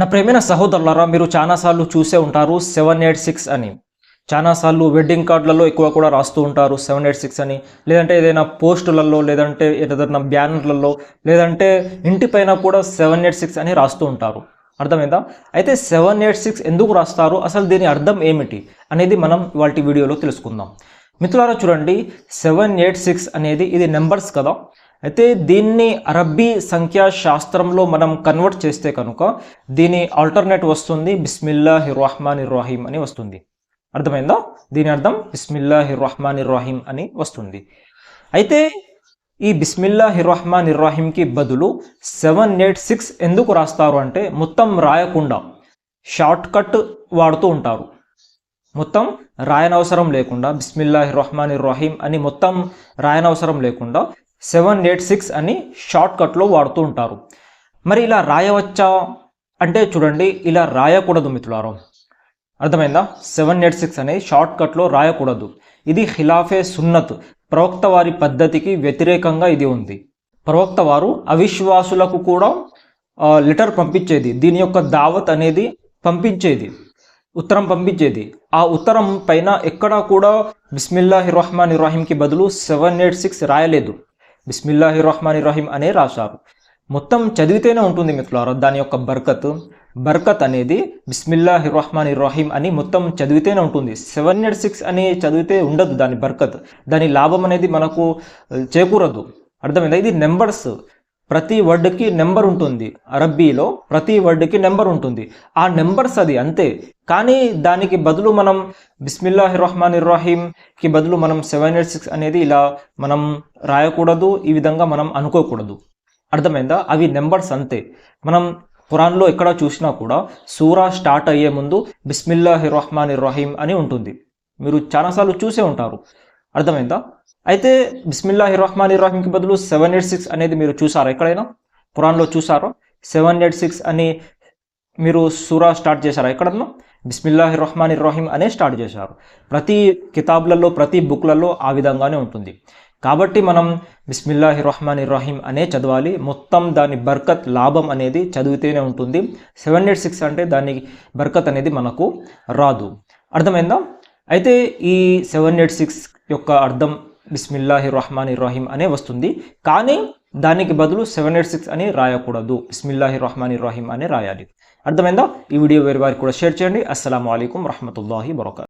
నా ప్రేమైన సహోదరులారా మీరు చాలాసార్లు చూసే ఉంటారు సెవెన్ ఎయిట్ సిక్స్ అని. చాలాసార్లు వెడ్డింగ్ కార్డులలో ఎక్కువ కూడా రాస్తూ ఉంటారు సెవెన్ ఎయిట్ సిక్స్ అని. లేదంటే ఏదైనా పోస్టులలో లేదంటే ఏదైనా బ్యానర్లలో లేదంటే ఇంటిపైన కూడా సెవెన్ ఎయిట్ సిక్స్ అని రాస్తూ ఉంటారు. అర్థమైందా? అయితే సెవెన్ ఎయిట్ సిక్స్ ఎందుకు రాస్తారు? అసలు దీని అర్థం ఏమిటి అనేది మనం వాటి వీడియోలో తెలుసుకుందాం. మిత్రులారా చూడండి సెవెన్ ఎయిట్ సిక్స్ అనేది ఇది నెంబర్స్ కదా. అయితే దీన్ని అరబ్బీ సంఖ్యాశాస్త్రంలో మనం కన్వర్ట్ చేస్తే కనుక దీని ఆల్టర్నేట్ వస్తుంది బిస్మిల్లా హిర్రహ్మాన్ రహీం అని వస్తుంది. అర్థమైందా? దీని అర్థం బిస్మిల్లా హిర్రహ్మాన్ రహీం అని వస్తుంది. అయితే ఈ బిస్మిల్లా హిర్రహ్మాన్ రహీంకి బదులు సెవెన్ ఎయిట్ సిక్స్ ఎందుకు రాస్తారు అంటే మొత్తం రాయకుండా షార్ట్ కట్ వాడుతూ ఉంటారు. మొత్తం రాయనవసరం లేకుండా బిస్మిల్లా రహమాన్ రహీం అని మొత్తం రాయనవసరం లేకుండా సెవెన్ ఎయిట్ సిక్స్ అని షార్ట్ కట్లో వాడుతూ ఉంటారు. మరి ఇలా రాయవచ్చా? అంటే చూడండి ఇలా రాయకూడదు మిత్రులారు. అర్థమైందా? సెవెన్ ఎయిట్ సిక్స్ అనేది షార్ట్ కట్లో రాయకూడదు. ఇది ఖిలాఫే సున్నత్ ప్రవక్త వారి పద్ధతికి వ్యతిరేకంగా ఇది ఉంది. ప్రవక్త వారు అవిశ్వాసులకు కూడా లెటర్ పంపించేది. దీని యొక్క దావత్ అనేది పంపించేది. ఉత్తరం పంపించేది. ఆ ఉత్తరం పైన ఎక్కడా కూడా బిస్మిల్లాహి రహమాన్ రహీంకి బదులు సెవెన్ ఎయిట్ సిక్స్ రాయలేదు. బిస్మిల్లాహి రహమాని రహీం అనే రాశారు. మొత్తం చదివితేనే ఉంటుంది మిత్రులారా దాని యొక్క బర్కత్. బర్కత్ అనేది బిస్మిల్లాహి రహమాన్ రహీం అని మొత్తం చదివితేనే ఉంటుంది. సెవెన్ ఎయిట్ సిక్స్ అని చదివితే ఉండదు దాని బర్కత్. దాని లాభం అనేది మనకు చేకూరదు. అర్థమైందా? ఇది నెంబర్స్. ప్రతి వర్డ్కి నెంబర్ ఉంటుంది. అరబ్బీలో ప్రతి వర్డ్కి నెంబర్ ఉంటుంది. ఆ నెంబర్స్ అది అంతే. కానీ దానికి బదులు మనం బిస్మిల్లాహి రహమాన్కి బదులు మనం సెవెన్ ఎయిట్ సిక్స్ అనేది ఇలా మనం రాయకూడదు ఈ విధంగా మనం అనుకోకూడదు. అర్థమైందా? అవి నెంబర్స్ అంతే. మనం ఖురాన్లో ఎక్కడ చూసినా కూడా సూరా స్టార్ట్ అయ్యే ముందు బిస్మిల్లాహి రహమాన్ ఇర్రాహీం అని ఉంటుంది. మీరు చాలాసార్లు చూసే ఉంటారు. అర్థమైందా? అయితే బిస్మిల్లాహి రహమాన్ రహీంకి బదులు సెవెన్ ఎయిట్ సిక్స్ అనేది మీరు చూసారా? ఎక్కడైనా? పురాణంలో చూసారో? సెవెన్ ఎయిట్ సిక్స్ అని మీరు సూరా స్టార్ట్ చేశారా? ఎక్కడన్నా? బిస్మిల్లాహి రహమాన్ రహీం అనే స్టార్ట్ చేశారు. ప్రతి కితాబ్లలో ప్రతి బుక్లలో ఆ విధంగానే ఉంటుంది. కాబట్టి మనం బిస్మిల్లాహి రహమాన్ రహీం అనే చదవాలి. మొత్తం దాని బర్కత్ లాభం అనేది చదివితేనే ఉంటుంది. సెవెన్ ఎయిట్ సిక్స్ అంటే దాని బర్కత్ అనేది మనకు రాదు. అర్థమైందా? అయితే ఈ సెవెన్ ఎయిట్ సిక్స్ యొక్క అర్థం బిస్మిల్లాహి రహమాన్ రహీం అనే వస్తుంది. కానీ దానికి బదులు సెవెన్ ఎయిట్ సిక్స్ అని రాయకూడదు. బిస్మిల్లాహి రహమాన్ రహీం అని రాయాలి. అర్థమైందా? ఈ వీడియో వేరే వారికి కూడా షేర్ చేయండి. అస్సలం అయికం రహమతుల్లాహి వరకాతు